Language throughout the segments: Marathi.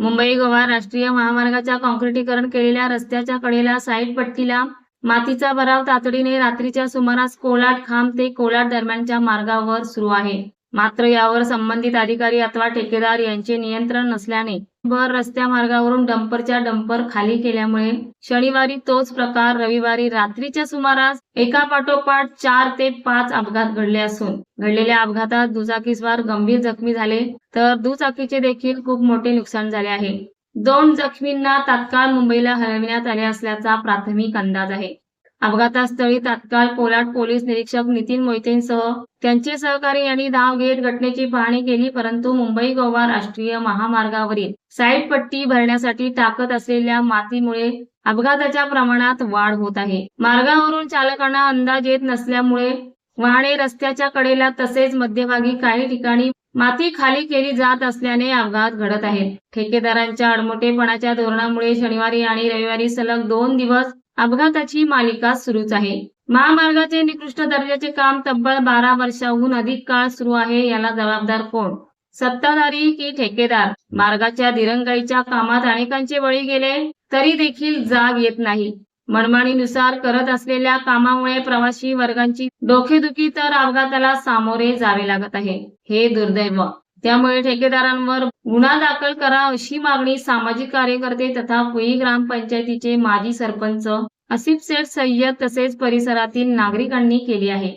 मुंबई गोवा राष्ट्रीय महामार्गाच्या काँक्रिटीकरण केलेल्या रस्त्याच्या कडेला साईड पट्टीला मातीचा भराव तातडीने रात्रीच्या सुमारास कोलाट खांब ते कोलाट दरम्यानच्या मार्गावर सुरू आहे. मात्र यावर संबंधित अधिकारी अथवा ठेकेदार यांचे नियंत्रण नसल्याने भर रस्त्या मार्गावरून डंपरच्या डंपर खाली केल्यामुळे शनिवारी तोच प्रकार रविवारी रात्रीच्या सुमारास एका पाठोपाठ चार ते पाच अपघात घडले असून घडलेल्या अपघातात दुचाकीस्वार गंभीर जखमी झाले तर दुचाकीचे देखील खूप मोठे नुकसान झाले आहे. दोन जखमींना तात्काळ मुंबईला हलविण्यात आले असल्याचा प्राथमिक अंदाज आहे. अपघातास्थळी तात्काळ कोलाड पोलीस निरीक्षक नितीन मोहितेंसह त्यांचे सहकारी यांनी धाव घेत घटनेची पाहणी केली परंतु मुंबई गोवा राष्ट्रीय महामार्गावरील साईड पट्टी भरण्यासाठी टाकत असलेल्या मातीमुळे अपघाताच्या प्रमाणात वाढ होत आहे. मार्गावरून चालकांना अंदाज येत नसल्यामुळे वाहने रस्त्याच्या कडेला तसेच मध्यभागी काही ठिकाणी माती खाली केली जात असल्याने अपघात घडत आहेत. ठेकेदारांच्या अडमोटेपणाच्या धोरणामुळे शनिवारी आणि रविवारी सलग दोन दिवस अपघाताची मालिका सुरूच आहे. महामार्गाचे निकृष्ट दर्जाचे काम तब्बल बारा वर्षाहून अधिक काळ सुरू आहे याला जबाबदार कोण? सत्ताधारी की ठेकेदार? मार्गाच्या दिरंगाईच्या कामात अनेकांचे बळी गेले तरी देखील जाग येत नाही. मनमानीनुसार करत असलेल्या कामामुळे प्रवासी वर्गांची डोकेदुखी तर अपघाताला सामोरे जावे लागत आहे. हे दुर्दैव. त्यामुळे ठेकेदारांवर गुन्हा दाखल करा अशी मागणी सामाजिक कार्यकर्ते तथा पुई ग्रामपंचायतीचे माजी सरपंच असिफ शेख सय्यद तसेच परिसरातील नागरिकांनी केली आहे.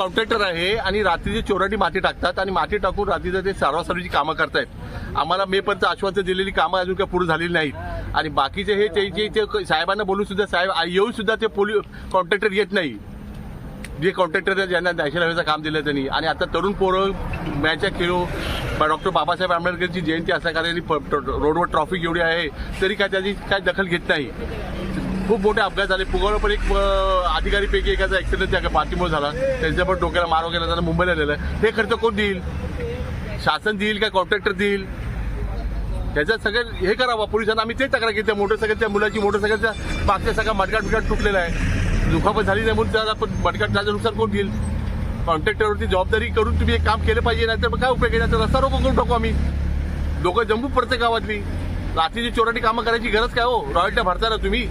कॉन्ट्रॅक्टर आहे आणि रात्रीची चोराटी माती टाकतात आणि माती टाकून रात्रीचं ते सारवासारवीची कामं करतायत. आम्हाला मे पर्यंत आश्वासन दिलेली कामं अजून काही पूर्ण झालेली नाहीत. आणि बाकीचे हे ते जे ते साहेबांना बोलून सुद्धा साहेब येऊन सुद्धा ते पोलीस कॉन्ट्रॅक्टर येत नाही. जे कॉन्ट्रॅक्टर ज्यांना नॅशनल हायवेचं काम दिलं त्यांनी. आणि आता तरुण पोरं मॅचच्या खेळू डॉक्टर बाबासाहेब आंबेडकरची जयंती असल्या कारण रोडवर ट्रॉफिक एवढी आहे तरी काय त्याची काय दखल घेत नाही. खूप मोठे अपघात झाले. पुगावर पण एक अधिकारीपैकी एकाचा ऍक्सिडेंट त्या पार्टीमुळे झाला. त्यांच्या पण डोक्याला मार वगैरे झाला मुंबईला नेलं हे खर्च कोण देईल? शासन देईल का कॉन्ट्रॅक्टर देईल? त्याच्यात सगळं हे करावं. पोलिसांना आम्ही तेच तक्रार केली त्या मोटरसायकल त्या मुलाची मोटरसायकलच्या मागच्या सगळा मटकाट बिटकाट तुटलेला आहे. दुखापत झाली नाही म्हणून त्याला पण मटकाट त्याचं नुकसान कोण देईल? कॉन्ट्रॅक्टरवरती जबाबदारी करून तुम्ही एक काम केलं पाहिजे नाही तर मग काय उपयोग आहे? नाही तर रस्ता रोको करून टाकू आम्ही. लोक जम्मू पडते गावातली. रात्रीची चोराटी कामं करायची गरज काय हो? रॉयल्ट्या भरताना तुम्ही.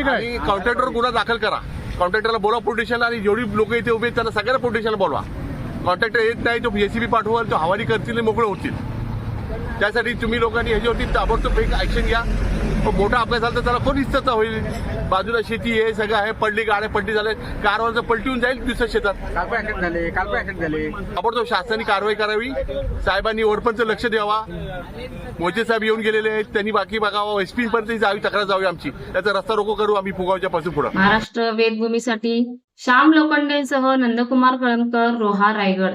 आणि कॉन्ट्रॅक्टरवर गुन्हा दाखल करा. कॉन्ट्रॅक्टरला बोला पोलिटिशियन आणि जेवढी लोक इथे उभे त्यांना सगळ्यांना पोलिटिशियन बोलवा. कॉन्ट्रॅक्टर येत नाही तो एसीबी पाठवाल तो हवाली करतील मोकळे होतील. त्यासाठी तुम्ही लोकांनी ह्याच्यावरती ताबडतोब एक ऍक्शन घ्या. पण मोठा अपघात झाला तर त्याला कोण इस्तता होईल? बाजूला शेती आहे सगळं आहे. पडली गाड्या पलटी झाले. कारवारचं पलटीहून जाईल दुसऱ्या शेतात. काल पण ऍक्सिडेंट झाले काल पण ऍक्सिडेंट झाले. ताबडतोब शासनाने कारवाई करावी. साहेबांनी ओढपणचं लक्ष द्यावा. मोजे साहेब येऊन गेलेले आहेत. त्यांनी बाकी बघावं. एसपी पर्यंत जावी तक्रार जावी आमची. त्याचा रस्ता रोको करू आम्ही फुगावच्या पासून पुढं. महाराष्ट्र वेदभूमीसाठी श्याम लोखंडेंसह नंदकुमार कळमकर रोहा रायगड.